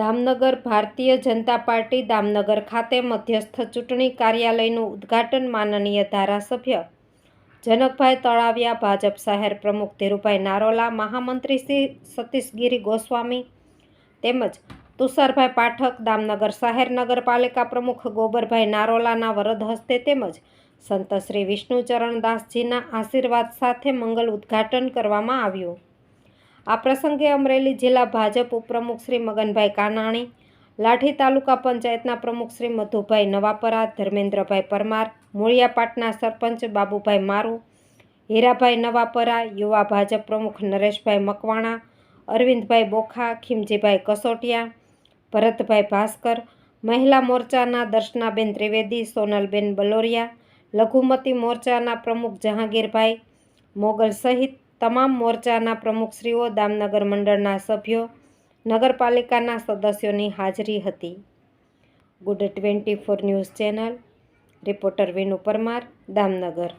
Damnagar Bharatiya Janata party Damnagar ખાતે મધ્યસ્થ ચૂંટણી કાર્યાલયનું ઉદ્ઘાટન માનનીય ધારાસભ્ય જનકભાઈ તળાવિયા, ભાજપ શહેર પ્રમુખ ધીરુભાઈ નારોલા, મહામંત્રી શ્રી સતીશગીરી ગોસ્વામી તેમજ તુષારભાઈ પાઠક, દામનગર શહેર નગરપાલિકા પ્રમુખ ગોબરભાઈ નારોલાના વરદ હસ્તે તેમજ સંત શ્રી વિષ્ણુચરણ દાસજીના આશીર્વાદ સાથે મંગલ ઉદ્ઘાટન કરવામાં આવ્યું. આ પ્રસંગે અમરેલી જિલ્લા ભાજપ ઉપપ્રમુખ શ્રી મગનભાઈ કાનાણી, લાઠી તાલુકા પંચાયતના પ્રમુખ શ્રી મધુભાઈ નવાપરા, ધર્મેન્દ્રભાઈ પરમાર, મૂળિયાપાટના સરપંચ બાબુભાઈ મારુ, હીરાભાઈ નવાપરા, યુવા ભાજપ પ્રમુખ નરેશભાઈ મકવાણા, અરવિંદભાઈ બોખા, ખીમજીભાઈ કસોટિયા, ભરતભાઈ ભાસ્કર, મહિલા મોરચાના દર્શનાબેન ત્રિવેદી, સોનલબેન બલોરિયા, લઘુમતી મોરચાના પ્રમુખ જહાંગીરભાઈ, મોગલ સહિત તમામ મોરચાના પ્રમુખશ્રીઓ દામનગર મંડળના સભ્યો, નગરપાલિકાના સદસ્યોની હાજરી હતી. Good twenty four news channel, reporter Vinu Parmar, Damnagar.